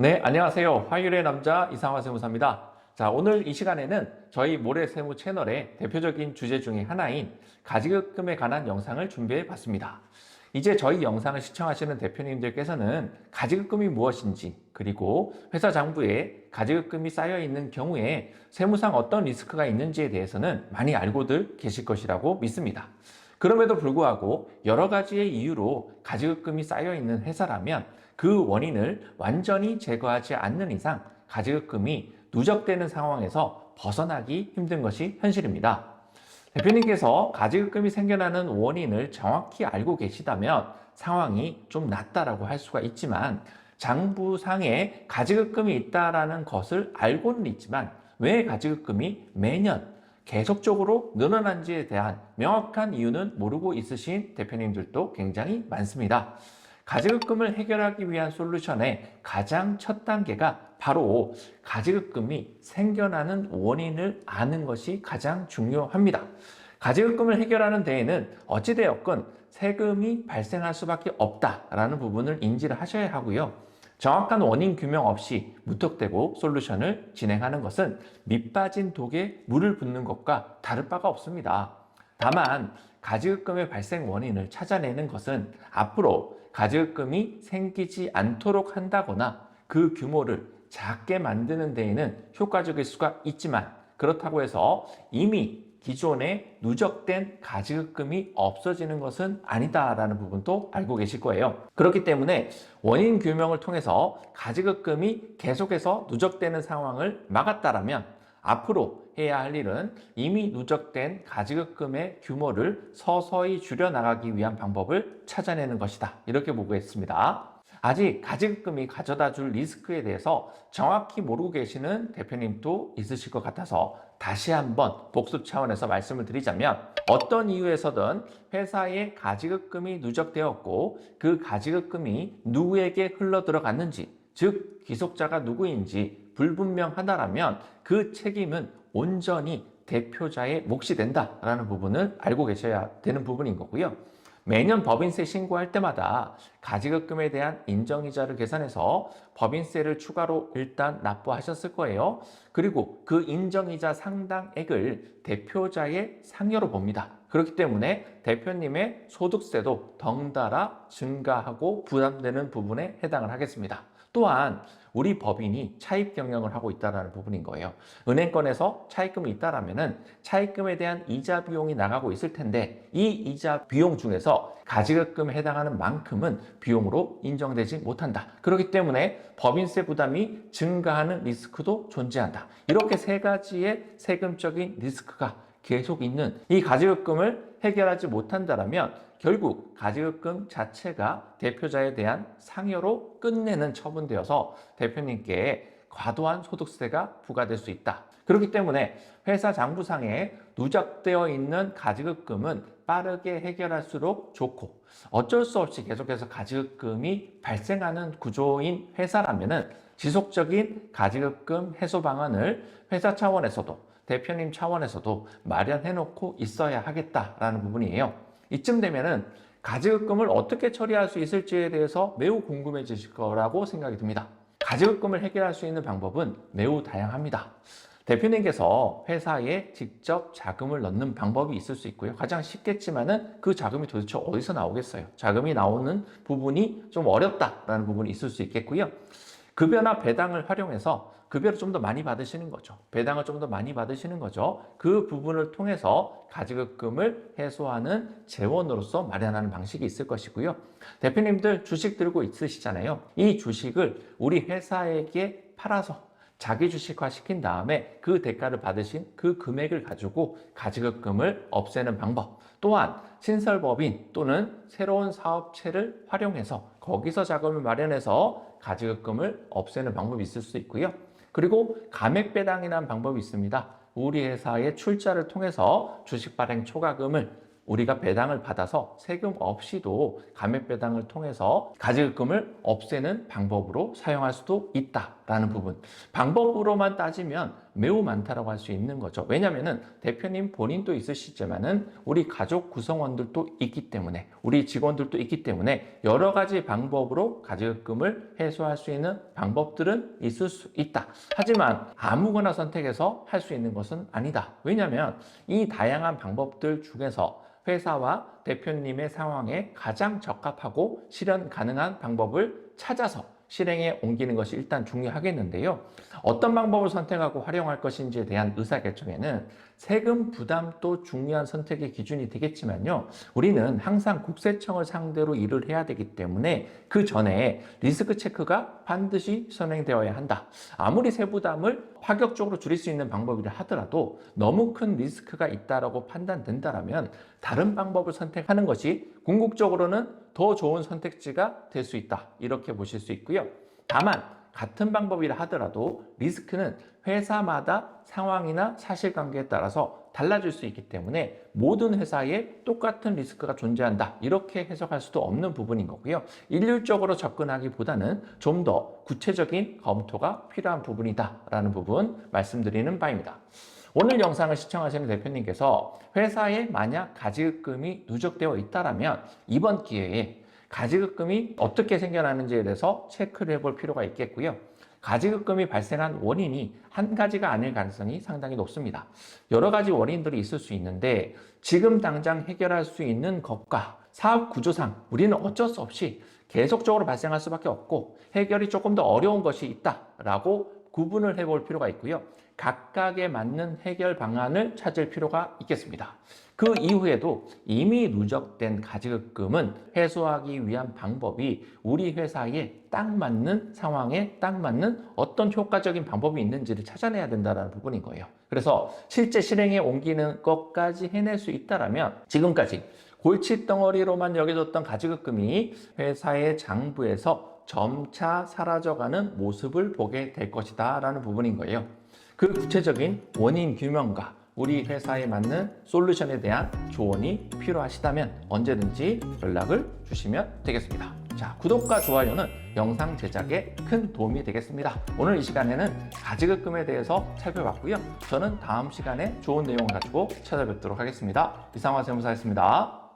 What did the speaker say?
네, 안녕하세요. 화요일의 남자 이상화 세무사입니다. 자, 오늘 이 시간에는 저희 모래세무 채널의 대표적인 주제 중에 하나인 가지급금에 관한 영상을 준비해 봤습니다. 이제 저희 영상을 시청하시는 대표님들께서는 가지급금이 무엇인지 그리고 회사 장부에 가지급금이 쌓여 있는 경우에 세무상 어떤 리스크가 있는지에 대해서는 많이 알고들 계실 것이라고 믿습니다. 그럼에도 불구하고 여러 가지의 이유로 가지급금이 쌓여 있는 회사라면 그 원인을 완전히 제거하지 않는 이상 가지급금이 누적되는 상황에서 벗어나기 힘든 것이 현실입니다. 대표님께서 가지급금이 생겨나는 원인을 정확히 알고 계시다면 상황이 좀 낫다라고 할 수가 있지만 장부상에 가지급금이 있다라는 것을 알고는 있지만 왜 가지급금이 매년 계속적으로 늘어난지에 대한 명확한 이유는 모르고 있으신 대표님들도 굉장히 많습니다. 가지급금을 해결하기 위한 솔루션의 가장 첫 단계가 바로 가지급금이 생겨나는 원인을 아는 것이 가장 중요합니다. 가지급금을 해결하는 데에는 어찌되었건 세금이 발생할 수밖에 없다라는 부분을 인지를 하셔야 하고요. 정확한 원인 규명 없이 무턱대고 솔루션을 진행하는 것은 밑빠진 독에 물을 붓는 것과 다를 바가 없습니다. 다만 가지급금의 발생 원인을 찾아내는 것은 앞으로 가지급금이 생기지 않도록 한다거나 그 규모를 작게 만드는 데에는 효과적일 수가 있지만 그렇다고 해서 이미 기존에 누적된 가지급금이 없어지는 것은 아니다라는 부분도 알고 계실 거예요. 그렇기 때문에 원인 규명을 통해서 가지급금이 계속해서 누적되는 상황을 막았다라면 앞으로 해야 할 일은 이미 누적된 가지급금의 규모를 서서히 줄여나가기 위한 방법을 찾아내는 것이다. 이렇게 보고 있습니다. 아직 가지급금이 가져다 줄 리스크에 대해서 정확히 모르고 계시는 대표님도 있으실 것 같아서 다시 한번 복습 차원에서 말씀을 드리자면 어떤 이유에서든 회사에 가지급금이 누적되었고 그 가지급금이 누구에게 흘러 들어갔는지 즉 귀속자가 누구인지 불분명하다라면 그 책임은 온전히 대표자의 몫이 된다라는 부분을 알고 계셔야 되는 부분인 거고요. 매년 법인세 신고할 때마다 가지급금에 대한 인정이자를 계산해서 법인세를 추가로 일단 납부하셨을 거예요. 그리고 그 인정이자 상당액을 대표자의 상여로 봅니다. 그렇기 때문에 대표님의 소득세도 덩달아 증가하고 부담되는 부분에 해당을 하겠습니다. 또한 우리 법인이 차입 경영을 하고 있다는 부분인 거예요. 은행권에서 차입금이 있다라면은 차입금에 대한 이자 비용이 나가고 있을 텐데 이 이자 비용 중에서 가지급금에 해당하는 만큼은 비용으로 인정되지 못한다. 그렇기 때문에 법인세 부담이 증가하는 리스크도 존재한다. 이렇게 세 가지의 세금적인 리스크가 계속 있는 이 가지급금을 해결하지 못한다라면 결국 가지급금 자체가 대표자에 대한 상여로 끝내는 처분되어서 대표님께 과도한 소득세가 부과될 수 있다. 그렇기 때문에 회사 장부상에 누적되어 있는 가지급금은 빠르게 해결할수록 좋고 어쩔 수 없이 계속해서 가지급금이 발생하는 구조인 회사라면은 지속적인 가지급금 해소 방안을 회사 차원에서도 대표님 차원에서도 마련해 놓고 있어야 하겠다라는 부분이에요. 이쯤 되면은 가지급금을 어떻게 처리할 수 있을지에 대해서 매우 궁금해지실 거라고 생각이 듭니다. 가지급금을 해결할 수 있는 방법은 매우 다양합니다. 대표님께서 회사에 직접 자금을 넣는 방법이 있을 수 있고요. 가장 쉽겠지만은 그 자금이 도대체 어디서 나오겠어요? 자금이 나오는 부분이 좀 어렵다라는 부분이 있을 수 있겠고요. 급여나 배당을 활용해서 급여를 좀 더 많이 받으시는 거죠. 배당을 좀 더 많이 받으시는 거죠. 그 부분을 통해서 가지급금을 해소하는 재원으로서 마련하는 방식이 있을 것이고요. 대표님들 주식 들고 있으시잖아요. 이 주식을 우리 회사에게 팔아서 자기 주식화 시킨 다음에 그 대가를 받으신 그 금액을 가지고 가지급금을 없애는 방법. 또한 신설법인 또는 새로운 사업체를 활용해서 거기서 자금을 마련해서 가지급금을 없애는 방법이 있을 수 있고요. 그리고 감액 배당이라는 방법이 있습니다. 우리 회사의 출자를 통해서 주식 발행 초과금을 우리가 배당을 받아서 세금 없이도 감액 배당을 통해서 가지급금을 없애는 방법으로 사용할 수도 있다 라는 부분. 방법으로만 따지면 매우 많다라고 할 수 있는 거죠. 왜냐하면은 대표님 본인도 있으시지만은 우리 가족 구성원들도 있기 때문에 우리 직원들도 있기 때문에 여러 가지 방법으로 가지급금을 해소할 수 있는 방법들은 있을 수 있다. 하지만 아무거나 선택해서 할 수 있는 것은 아니다. 왜냐하면 이 다양한 방법들 중에서 회사와 대표님의 상황에 가장 적합하고 실현 가능한 방법을 찾아서 실행에 옮기는 것이 일단 중요하겠는데요. 어떤 방법을 선택하고 활용할 것인지에 대한 의사결정에는 세금 부담도 중요한 선택의 기준이 되겠지만요. 우리는 항상 국세청을 상대로 일을 해야 되기 때문에 그 전에 리스크 체크가 반드시 선행되어야 한다. 아무리 세부담을 파격적으로 줄일 수 있는 방법이라 하더라도 너무 큰 리스크가 있다라고 판단된다라면 다른 방법을 선택하는 것이 궁극적으로는 더 좋은 선택지가 될 수 있다. 이렇게 보실 수 있고요. 다만 같은 방법이라 하더라도 리스크는 회사마다 상황이나 사실관계에 따라서 달라질 수 있기 때문에 모든 회사에 똑같은 리스크가 존재한다. 이렇게 해석할 수도 없는 부분인 거고요. 일률적으로 접근하기보다는 좀 더 구체적인 검토가 필요한 부분이다 라는 부분 말씀드리는 바입니다. 오늘 영상을 시청하시는 대표님께서 회사에 만약 가지급금이 누적되어 있다라면 이번 기회에 가지급금이 어떻게 생겨나는지에 대해서 체크를 해볼 필요가 있겠고요. 가지급금이 발생한 원인이 한 가지가 아닐 가능성이 상당히 높습니다. 여러 가지 원인들이 있을 수 있는데 지금 당장 해결할 수 있는 것과 사업 구조상 우리는 어쩔 수 없이 계속적으로 발생할 수밖에 없고 해결이 조금 더 어려운 것이 있다라고 구분을 해볼 필요가 있고요. 각각에 맞는 해결 방안을 찾을 필요가 있겠습니다. 그 이후에도 이미 누적된 가지급금은 해소하기 위한 방법이 우리 회사에 딱 맞는 상황에 딱 맞는 어떤 효과적인 방법이 있는지를 찾아내야 된다는 부분인 거예요. 그래서 실제 실행에 옮기는 것까지 해낼 수 있다라면 지금까지 골칫덩어리로만 여겨졌던 가지급금이 회사의 장부에서 점차 사라져가는 모습을 보게 될 것이다 라는 부분인 거예요. 그 구체적인 원인 규명과 우리 회사에 맞는 솔루션에 대한 조언이 필요하시다면 언제든지 연락을 주시면 되겠습니다. 자, 구독과 좋아요는 영상 제작에 큰 도움이 되겠습니다. 오늘 이 시간에는 가지급금에 대해서 살펴봤고요. 저는 다음 시간에 좋은 내용을 가지고 찾아뵙도록 하겠습니다. 이상화 세무사였습니다.